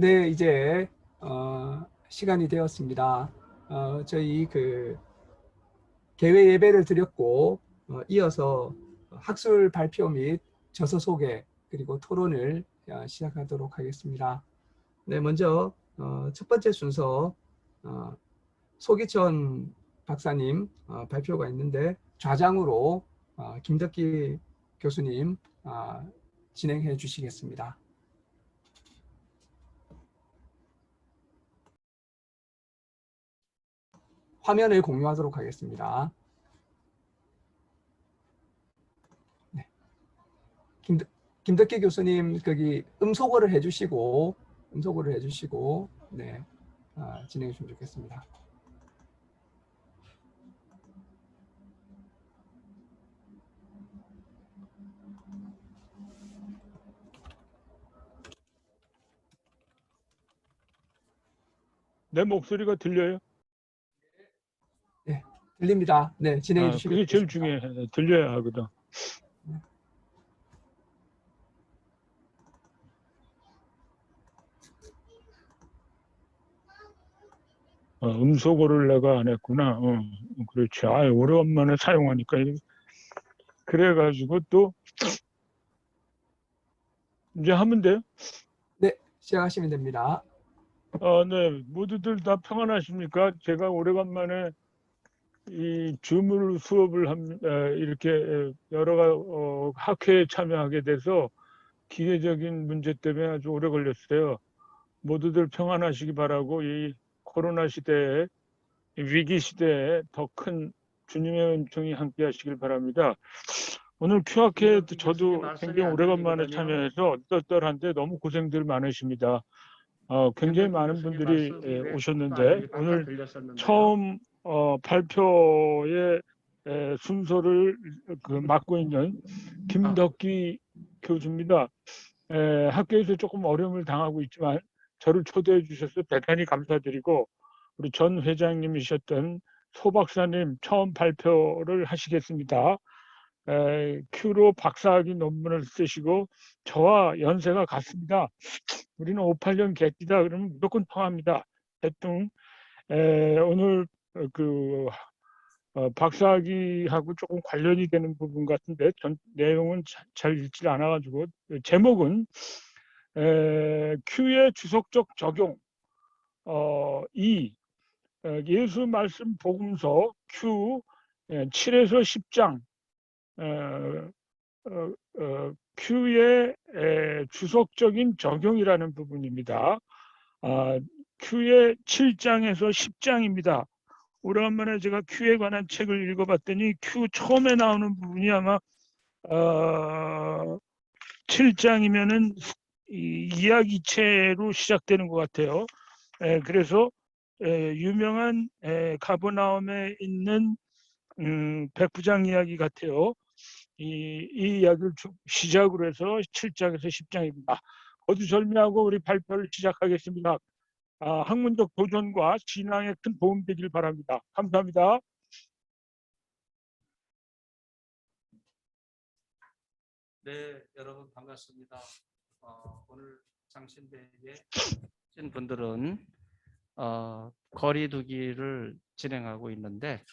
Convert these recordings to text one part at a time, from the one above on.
네, 이제 어, 시간이 되었습니다. 어, 저희 그 개회 예배를 드렸고 어, 이어서 학술 발표 및 저서 소개 그리고 토론을 어, 시작하도록 하겠습니다. 네, 먼저 어, 첫 번째 순서 어, 소기천 박사님 어, 발표가 있는데 좌장으로 어, 김덕기 교수님 어, 진행해 주시겠습니다. 화면을 공유하도록 하겠습니다. 네. 김, 김덕기 교수님 거기 음소거를 해주시고 음소거를 해주시고 네 아, 진행해 주시면 좋겠습니다. 내 목소리가 들려요? 들립니다. 네 진행해 아, 주시면 그게 제일. 중요해. 들려야 하거든. 어, 음소거를 내가 안 했구나. 어, 그렇지. 아, 오래간만에 사용하니까 그래가지고 또 이제 하면 돼요. 시작하시면 됩니다. 어, 네, 모두들 다 평안하십니까? 제가 오래간만에 이 줌으로 수업을 함, 에, 이렇게 에, 여러 가 어, 학회에 참여하게 돼서 기계적인 문제 때문에 아주 오래 걸렸어요. 모두들 평안하시기 바라고 이 코로나 시대에 이 위기 시대에 더 큰 주님의 은총이 함께 하시길 바랍니다. 오늘 큐학회 김덕기 저도 굉장히 안 오래간만에. 참여해서 떨떨한데 너무 고생들 많으십니다. 어, 굉장히 김덕기 많은 분들이 예, 왜 오셨는데 오늘. 처음 어, 발표의 에, 순서를 그 맡고 있는 김덕기 교수입니다. 에, 학교에서 조금 어려움을 당하고 있지만 저를 초대해 주셔서 대단히 감사드리고 우리 전 회장님이셨던 소 박사님 처음 발표를 하시겠습니다. 에, 큐로 박사학위 논문을 쓰시고 저와 연세가 같습니다. 우리는 58년 개띠다 그러면 무조건 통합니다. 대충 에, 오늘 어, 그 어, 박사학위하고 조금 관련이 되는 부분 같은데 전 내용은 자- 잘 읽지 않아가지고 제목은 에, Q의 주석적 적용 어, 2 에, 예수 말씀 복음서 Q 7에서 10장 어, 어, 어, Q의 에, 주석적인 적용이라는 부분입니다. 아, Q의 7장에서 10장입니다. 오래간만에 제가 Q에 관한 책을 읽어봤더니 Q 처음에 나오는 부분이 아마 어, 7장이면은 이 이야기체로 시작되는 것 같아요. 에, 그래서 에, 유명한 에, 가버나움에 있는 음, 백부장 이야기 같아요. 이, 이 이야기를 주- 시작으로 해서 7장에서 10장입니다. 거두 절미하고 우리 발표를 시작하겠습니다. 아, 학문적 도전과 진앙에 큰 도움 되길 바랍니다. 감사합니다. 네, 여러분 반갑습니다. 어, 오늘 장신대에 오신 분들은 어, 거리두기를 진행하고 있는데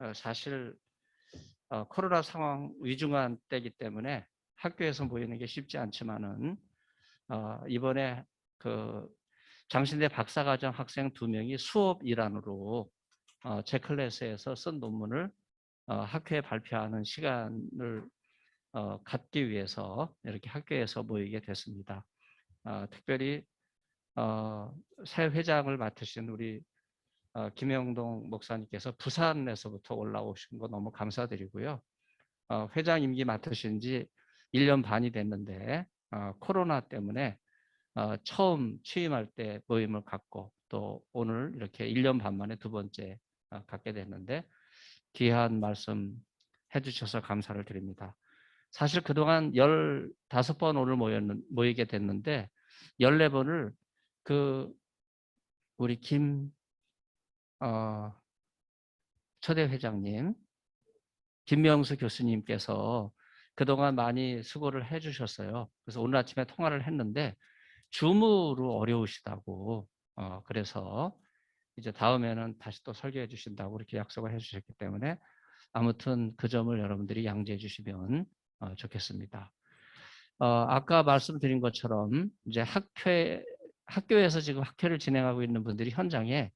어, 사실 어, 코로나 상황 위중한 때이기 때문에 학교에서 모이는 게 쉽지 않지만은 어, 이번에 그 장신대 박사과정 학생 두 명이 수업 일환으로 어, 제 클래스에서 쓴 논문을 어, 학회에 발표하는 시간을 어, 갖기 위해서 이렇게 학교에서 모이게 됐습니다. 어, 특별히 어, 새 회장을 맡으신 우리 어, 김영동 목사님께서 부산에서부터 올라오신 거 너무 감사드리고요. 어, 회장 임기 맡으신 지 1년 반이 됐는데 어, 코로나 때문에 어, 처음 취임할 때 모임을 갖고 또 오늘 이렇게 1년 반 만에 두 번째 어, 갖게 됐는데 귀한 말씀 해주셔서 감사를 드립니다. 사실 그동안 15번 오늘 모였는, 모이게 됐는데 14번을 그 우리 김 어, 초대 회장님 김명수 교수님께서 그동안 많이 수고를 해 주셨어요. 그래서 오늘 아침에 통화를 했는데 줌으로 어려우시다고 어, 그래서 이제 다음에는 다시 또 설계해 주신다고 이렇게 약속을 해 주셨기 때문에 아무튼 그 점을 여러분들이 양지해 주시면 어, 좋겠습니다. 어, 아까 말씀드린 것처럼 이제 학회 학교에서 지금 학회를 진행하고 있는 분들이 현장에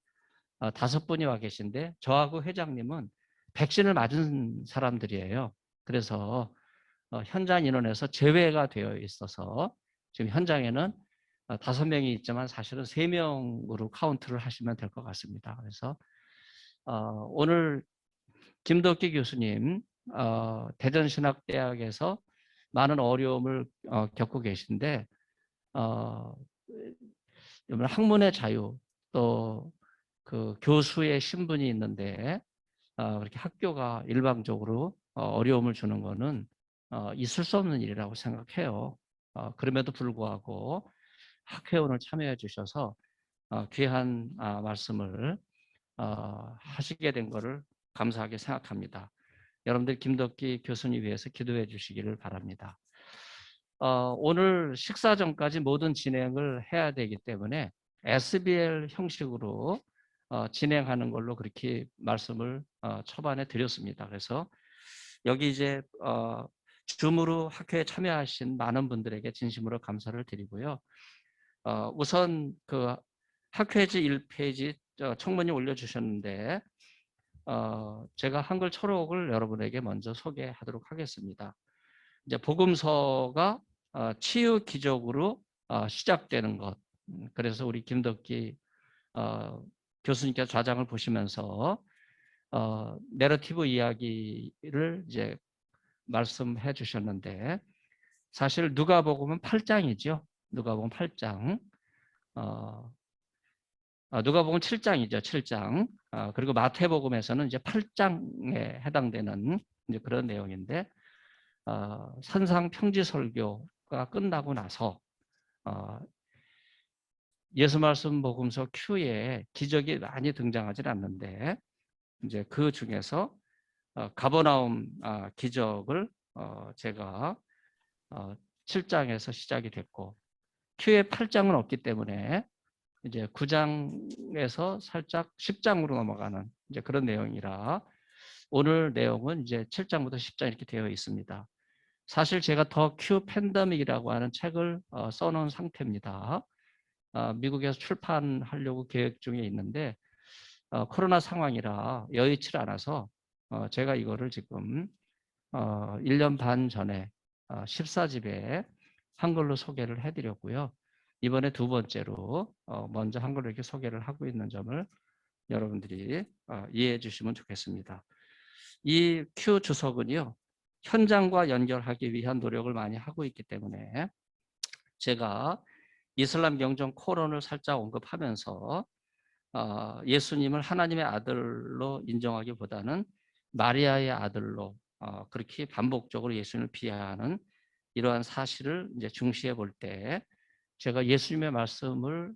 어, 다섯 분이 와 계신데 저하고 회장님은 백신을 맞은 사람들이에요. 그래서 어, 현장 인원에서 제외가 되어 있어서 지금 현장에는 어, 다섯 명이 있지만 사실은 세 명으로 카운트를 하시면 될 것 같습니다. 그래서 어, 오늘 김덕기 교수님 어, 대전신학대학에서 많은 어려움을 어, 겪고 계신데 어, 학문의 자유 또 그 교수의 신분이 있는데 어, 그렇게 학교가 일방적으로 어, 어려움을 주는 거는 어, 있을 수 없는 일이라고 생각해요. 어, 그럼에도 불구하고 학회원을 참여해 주셔서 어, 귀한 아, 말씀을 어, 하시게 된 것을 감사하게 생각합니다. 여러분들 김덕기 교수님 위해서 기도해 주시기를 바랍니다. 어, 오늘 식사 전까지 모든 진행을 해야 되기 때문에 SBL 형식으로 어, 진행하는 걸로 그렇게 말씀을 어, 초반에 드렸습니다. 그래서 여기 이제 어, 줌으로 학회에 참여하신 많은 분들에게 진심으로 감사를 드리고요. 어, 우선 그 학회지 1페이지 청문이 올려주셨는데 어, 제가 한글 초록을 여러분에게 먼저 소개하도록 하겠습니다. 이제 복음서가 어, 치유 기적으로 어, 시작되는 것. 음, 그래서 우리 김덕기 어, 교수님께서 좌장을 보시면서 어, 내러티브 이야기를 이제 말씀해 주셨는데 사실 누가 복음은 8장이죠. 누가복음 8장. 어, 아, 누가복음 7장이죠. 7장. 아, 그리고 마태복음에서는 이제 8장에 해당되는 이제 그런 내용인데 어, 산상 평지 설교가 끝나고 나서 어, 예수 말씀 복음서 Q에 기적이 많이 등장하지 않는데 이제 그 중에서 어, 가버나움 아, 기적을 어, 제가 어, 7장에서 시작이 됐고 Q에 8장은 없기 때문에 이제 9장에서 살짝 10장으로 넘어가는 이제 그런 내용이라 오늘 내용은 이제 7장부터 10장 이렇게 되어 있습니다. 사실 제가 더큐 팬데믹이라고 하는 책을 어, 써놓은 상태입니다. 어, 미국에서 출판하려고 계획 중에 있는데 어, 코로나 상황이라 여의치 않아서 어, 제가 이거를 지금 어, 1년 반 전에 어, 14집에 한글로 소개를 해드렸고요. 이번에 두 번째로 어, 먼저 한글로 이렇게 소개를 하고 있는 점을 여러분들이 어, 이해해 주시면 좋겠습니다. 이큐 주석은요. 현장과 연결하기 위한 노력을 많이 하고 있기 때문에 제가 이슬람 경전 코론을 살짝 언급하면서 어, 예수님을 하나님의 아들로 인정하기보다는 마리아의 아들로 어, 그렇게 반복적으로 예수님을 비하하는 이러한 사실을 이제 중시해 볼 때 제가 예수님의 말씀을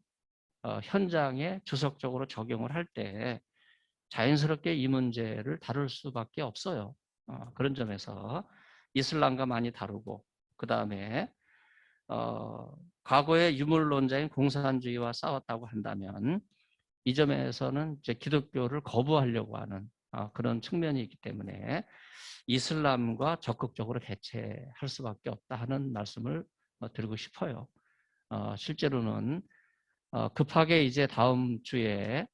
어, 현장에 주석적으로 적용을 할 때 자연스럽게 이 문제를 다룰 수밖에 없어요. 어, 그런 점에서 이슬람과 많이 다루고 그 다음에 어, 과거의 유물론자인 공산주의와 싸웠다고 한다면 이 점에서는 이제 기독교를 거부하려고 하는 어, 그런 측면이 있기 때문에 이슬람과 적극적으로 대체할 수밖에 없다 하는 말씀을 어, 드리고 싶어요. 어, 실제로는 어, 급하게 이제 다음 주에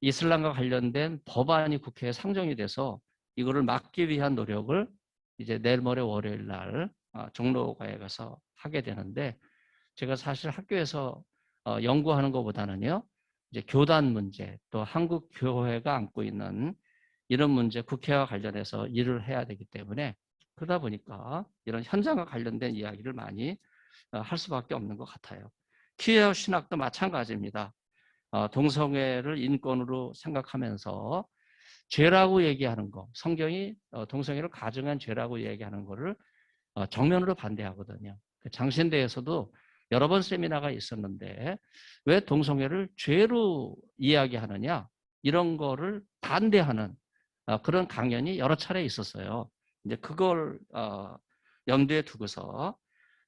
이슬람과 관련된 법안이 국회에 상정이 돼서 이거를 막기 위한 노력을 이제 내일 모레 월요일 날 어, 종로가에 가서 하게 되는데 제가 사실 학교에서 어, 연구하는 것보다는요 이제 교단 문제 또 한국 교회가 안고 있는 이런 문제 국회와 관련해서 일을 해야 되기 때문에 그러다 보니까 이런 현장과 관련된 이야기를 많이 어, 할 수밖에 없는 것 같아요. 퀴어 신학도 마찬가지입니다. 어, 동성애를 인권으로 생각하면서 죄라고 얘기하는 거, 성경이 어, 동성애를 가정한 죄라고 얘기하는 거를 어, 정면으로 반대하거든요. 그 장신대에서도 여러 번 세미나가 있었는데 왜 동성애를 죄로 이야기하느냐 이런 거를 반대하는 어, 그런 강연이 여러 차례 있었어요. 이제 그걸 어, 염두에 두고서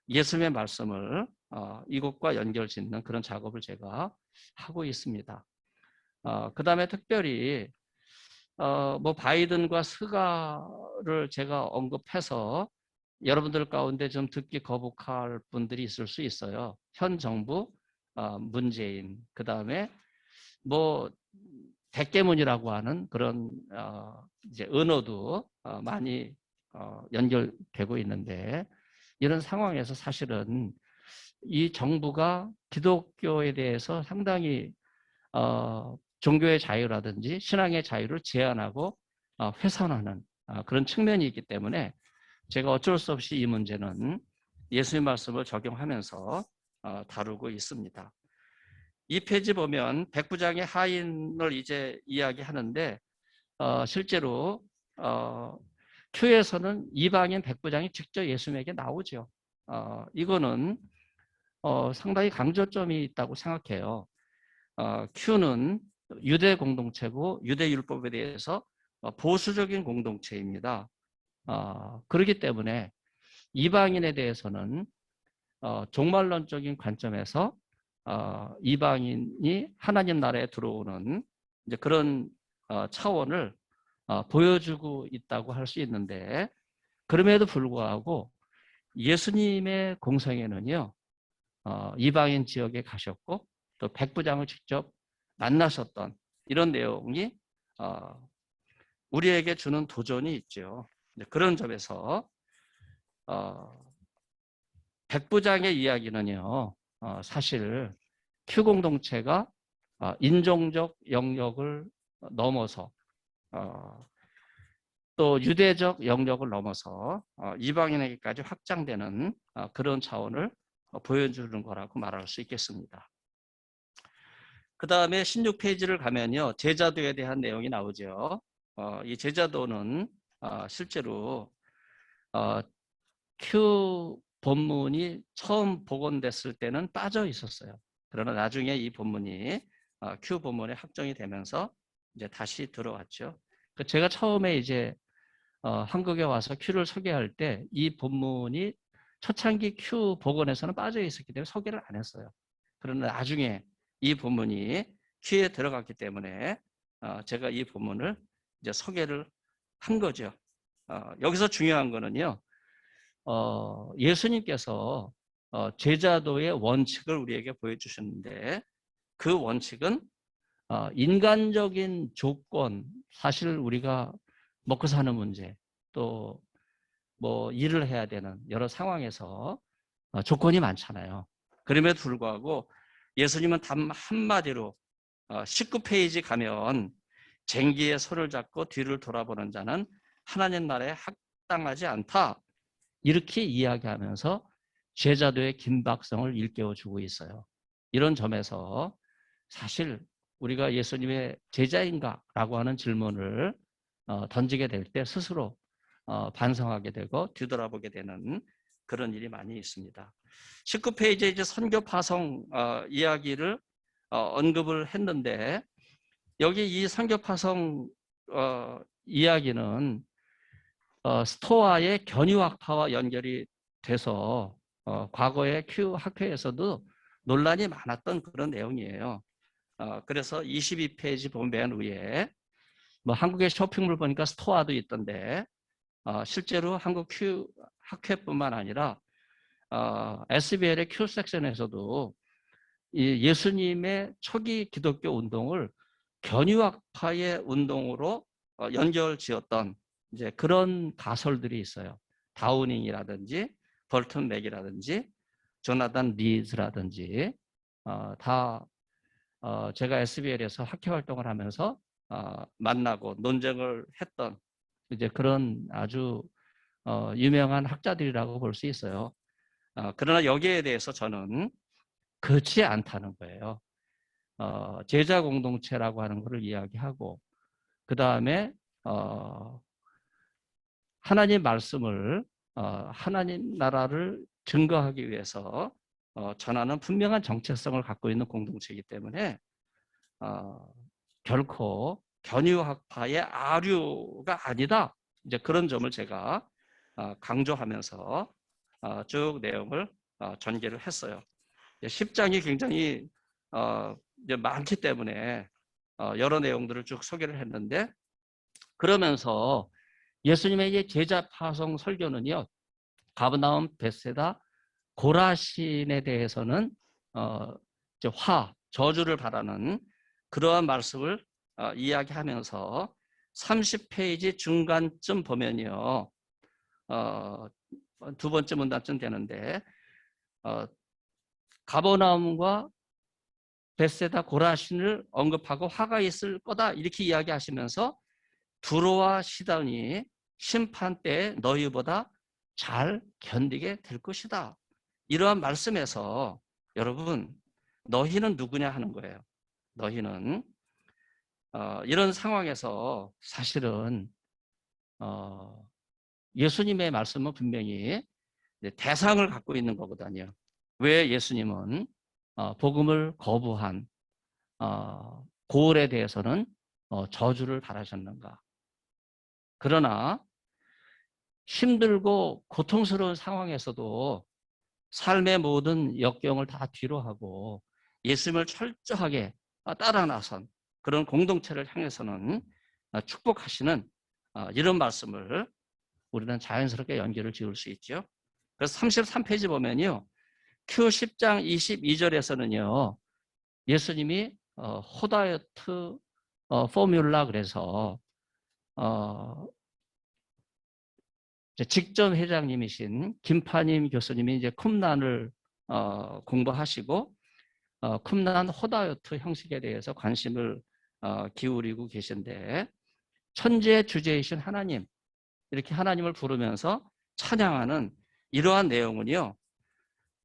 예수님의 말씀을 어, 이것과 연결 짓는 그런 작업을 제가 하고 있습니다. 어, 그 다음에 특별히 어, 뭐 바이든과 스가를 제가 언급해서 여러분들 가운데 좀 듣기 거북할 분들이 있을 수 있어요. 현 정부 어, 문재인 그 다음에 뭐 대깨문이라고 하는 그런 어, 이제 언어도 어, 많이 어, 연결되고 있는데 이런 상황에서 사실은 이 정부가 기독교에 대해서 상당히 어, 종교의 자유라든지 신앙의 자유를 제한하고 어, 훼손하는 어, 그런 측면이 있기 때문에 제가 어쩔 수 없이 이 문제는 예수의 말씀을 적용하면서 어, 다루고 있습니다. 이 페이지 보면 백부장의 하인을 이제 이야기하는데 어, 실제로 어, 큐에서는 이방인 백부장이 직접 예수님에게 나오죠. 어, 이거는 어, 상당히 강조점이 있다고 생각해요. 어, 큐는 유대 공동체고 유대 율법에 대해서 어, 보수적인 공동체입니다. 어, 그렇기 때문에 이방인에 대해서는 어, 종말론적인 관점에서 어, 이방인이 하나님 나라에 들어오는 이제 그런 어, 차원을 어, 보여주고 있다고 할 수 있는데 그럼에도 불구하고 예수님의 공생에는요 어, 이방인 지역에 가셨고 또 백부장을 직접 만나셨던 이런 내용이 어, 우리에게 주는 도전이 있죠. 그런 점에서 어, 백부장의 이야기는요 어, 사실 큐 공동체가 어, 인종적 영역을 넘어서 어, 또 유대적 영역을 넘어서 어, 이방인에게까지 확장되는 어, 그런 차원을 어, 보여주는 거라고 말할 수 있겠습니다. 그 다음에 16페이지를 가면요. 제자도에 대한 내용이 나오죠. 어, 이 제자도는 어, 실제로 어, 큐 본문이 처음 복원됐을 때는 빠져 있었어요. 그러나 나중에 이 본문이 어, 큐 본문에 확정이 되면서 이제 다시 들어왔죠. 그 제가 처음에 이제 어, 한국에 와서 큐를 소개할 때 이 본문이 초창기 큐 복원에서는 빠져 있었기 때문에 소개를 안 했어요. 그러나 나중에 이 본문이 큐에 들어갔기 때문에 어, 제가 이 본문을 이제 소개를 한 거죠. 어, 여기서 중요한 거는요. 어, 예수님께서 어, 제자도의 원칙을 우리에게 보여주셨는데 그 원칙은 어, 인간적인 조건, 사실 우리가 먹고 사는 문제, 또 뭐 일을 해야 되는 여러 상황에서 어, 조건이 많잖아요. 그럼에도 불구하고 예수님은 단 한마디로 어, 19페이지 가면 쟁기의 손을 잡고 뒤를 돌아보는 자는 하나님 나라에 합당하지 않다. 이렇게 이야기하면서 제자도의 긴박성을 일깨워주고 있어요. 이런 점에서 사실 우리가 예수님의 제자인가 라고 하는 질문을 어, 던지게 될 때 스스로 어, 반성하게 되고 뒤돌아보게 되는 그런 일이 많이 있습니다. 19페이지에 이제 선교 파송 어, 이야기를 어, 언급을 했는데 여기 이 선교 파송 어, 이야기는 어, 스토아의 견유학파와 연결이 돼서 어, 과거에 큐 학회에서도 논란이 많았던 그런 내용이에요. 어, 그래서 22페이지 보면 맨 위에 뭐 한국의 쇼핑몰 보니까 스토어도 있던데 어, 실제로 한국 큐 학회뿐만 아니라 어, SBL의 큐 섹션에서도 이 예수님의 초기 기독교 운동을 견유학파의 운동으로 어, 연결 지었던 이제 그런 가설들이 있어요. 다우닝이라든지 벌튼 맥이라든지 조나단 리즈라든지 어, 다 어, 제가 SBL에서 학회 활동을 하면서 어, 만나고 논쟁을 했던 이제 그런 아주 어, 유명한 학자들이라고 볼 수 있어요. 어, 그러나 여기에 대해서 저는 그렇지 않다는 거예요. 어, 제자 공동체라고 하는 것을 이야기하고 그 다음에 어, 하나님 말씀을 어, 하나님 나라를 증거하기 위해서 어, 전하는 분명한 정체성을 갖고 있는 공동체이기 때문에 어, 결코 견유학파의 아류가 아니다. 이제 그런 점을 제가 어, 강조하면서 어, 쭉 내용을 어, 전개를 했어요. 10장이 굉장히 많기 때문에 어, 여러 내용들을 쭉 소개를 했는데 그러면서 예수님의 제자 파송 설교는요. 가브나움 베세다 고라신에 대해서는 어, 화 저주를 바라는 그러한 말씀을 어, 이야기하면서 30페이지 중간쯤 보면요. 어, 두 번째 문단쯤 되는데 어, 가버나움과 베세다 고라신을 언급하고 화가 있을 거다 이렇게 이야기하시면서 두로와 시단이 심판 때 너희보다 잘 견디게 될 것이다. 이러한 말씀에서 여러분 너희는 누구냐 하는 거예요. 너희는 어, 이런 상황에서 사실은 어, 예수님의 말씀은 분명히 대상을 갖고 있는 거거든요. 왜 예수님은 어, 복음을 거부한 어, 고을에 대해서는 어, 저주를 바라셨는가? 그러나 힘들고 고통스러운 상황에서도 삶의 모든 역경을 다 뒤로 하고 예수님을 철저하게 따라 나선 그런 공동체를 향해서는 어, 축복하시는 어, 이런 말씀을 우리는 자연스럽게 연결을 지을 수 있죠. 그래서 33페이지 보면요. Q 10장 22절에서는요. 예수님이 어, 호다이어트 어, 포뮬라 그래서 어, 직전 회장님이신 김파님 교수님이 이제 쿰난을 어, 공부하시고 어, 쿰난 호다이어트 형식에 대해서 관심을 어, 기울이고 계신데 천지의 주제이신 하나님 이렇게 하나님을 부르면서 찬양하는 이러한 내용은요.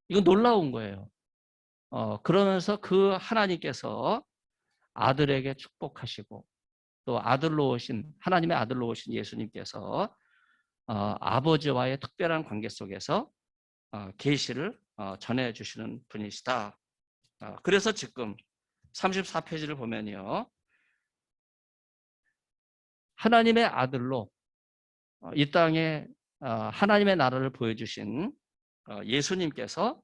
이건 놀라운 거예요. 어, 그러면서 그 하나님께서 아들에게 축복하시고 또 아들로 오신 하나님의 아들로 오신 예수님께서 어, 아버지와의 특별한 관계 속에서 어, 계시를 어, 전해 주시는 분이시다. 어, 그래서 지금 34페이지를 보면요. 하나님의 아들로 어, 이 땅에 어, 하나님의 나라를 보여주신 어, 예수님께서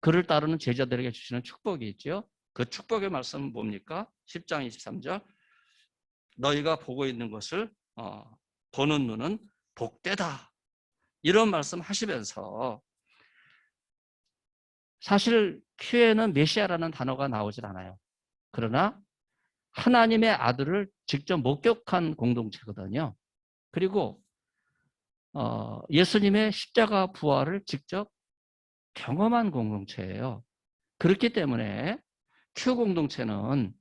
그를 따르는 제자들에게 주시는 축복이 있죠. 그 축복의 말씀은 뭡니까? 10장 23절. 너희가 보고 있는 것을 어, 보는 눈은 복되다. 이런 말씀 하시면서 사실 큐에는 메시아라는 단어가 나오질 않아요. 그러나 하나님의 아들을 직접 목격한 공동체거든요. 그리고 어, 예수님의 십자가 부활을 직접 경험한 공동체예요. 그렇기 때문에 큐 공동체는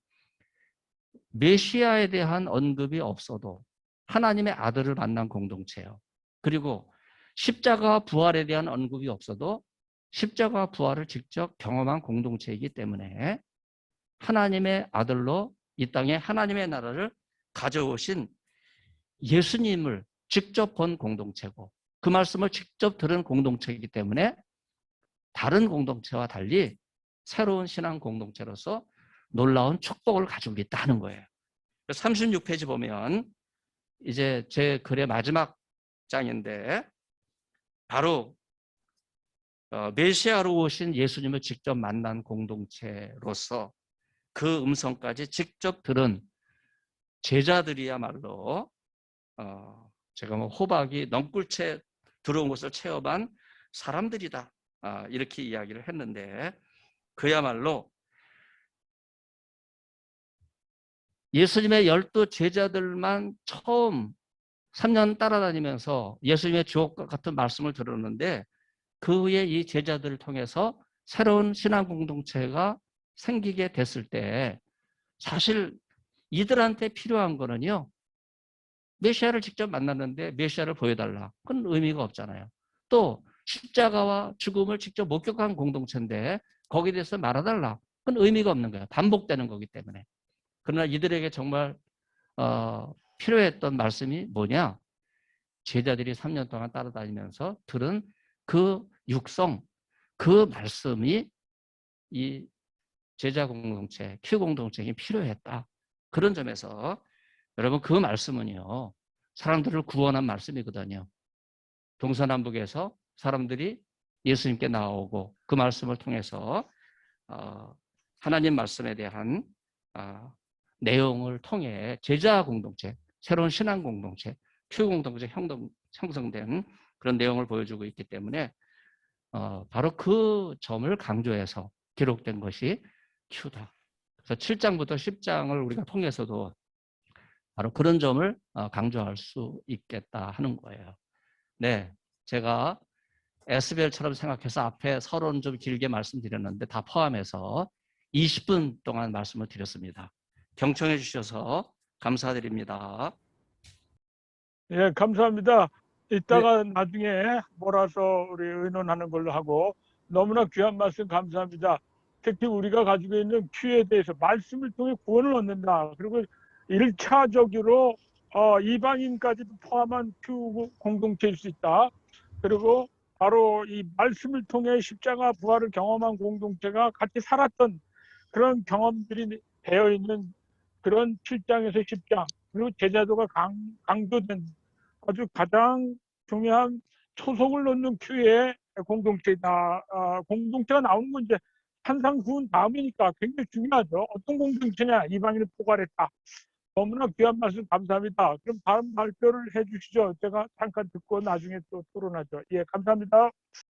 메시아에 대한 언급이 없어도 하나님의 아들을 만난 공동체예요. 그리고 십자가 부활에 대한 언급이 없어도 십자가 부활을 직접 경험한 공동체이기 때문에 하나님의 아들로 이 땅에 하나님의 나라를 가져오신 예수님을 직접 본 공동체고 그 말씀을 직접 들은 공동체이기 때문에 다른 공동체와 달리 새로운 신앙 공동체로서 놀라운 축복을 가지고 있다는 거예요. 36페이지 보면 이제 제 글의 마지막 장인데 바로 어, 메시아로 오신 예수님을 직접 만난 공동체로서 그 음성까지 직접 들은 제자들이야말로 어, 제가 뭐 호박이 넝굴채 들어온 것을 체험한 사람들이다 아, 이렇게 이야기를 했는데 그야말로 예수님의 열두 제자들만 처음 3년 따라다니면서 예수님의 주옥과 같은 말씀을 들었는데 그 후에 이 제자들을 통해서 새로운 신앙 공동체가 생기게 됐을 때 사실 이들한테 필요한 거는요. 메시아를 직접 만났는데 메시아를 보여달라. 그건 의미가 없잖아요. 또 십자가와 죽음을 직접 목격한 공동체인데 거기에 대해서 말해달라. 그건 의미가 없는 거예요. 반복되는 거기 때문에. 그러나 이들에게 정말 어, 필요했던 말씀이 뭐냐? 제자들이 3년 동안 따라다니면서 들은 그 육성, 그 말씀이 이 제자 공동체, 큐 공동체에 필요했다. 그런 점에서 여러분 그 말씀은요. 사람들을 구원한 말씀이거든요. 동서남북에서 사람들이 예수님께 나오고 그 말씀을 통해서 어, 하나님 말씀에 대한 아, 내용을 통해 제자 공동체, 새로운 신앙 공동체, 큐 공동체 형동, 형성된 그런 내용을 보여주고 있기 때문에 어, 바로 그 점을 강조해서 기록된 것이 큐다. 그래서 7장부터 10장을 우리가 통해서도 바로 그런 점을 어, 강조할 수 있겠다 하는 거예요. 네, 제가 SBL처럼 생각해서 앞에 서론 좀 길게 말씀드렸는데 다 포함해서 20분 동안 말씀을 드렸습니다. 경청해 주셔서 감사드립니다. 예, 감사합니다. 이따가 나중에 몰아서 우리 의논하는 걸로 하고 너무나 귀한 말씀 감사합니다. 특히 우리가 가지고 있는 큐에 대해서 말씀을 통해 구원을 얻는다. 그리고 일차적으로 어, 이방인까지도 포함한 큐 공동체일 수 있다. 그리고 바로 이 말씀을 통해 십자가 부활을 경험한 공동체가 같이 살았던 그런 경험들이 되어 있는 그런 7장에서 10장 그리고 제자도가 강, 강조된 아주 가장 중요한 초석을 놓는 큐의 공동체다. 아, 공동체가 나오는 건 이제 한상 구원 다음이니까 굉장히 중요하죠. 어떤 공동체냐 이방인을 포괄했다. 너무나 귀한 말씀 감사합니다. 그럼 다음 발표를 해주시죠. 제가 잠깐 듣고 나중에 또 토론하죠. 예, 감사합니다.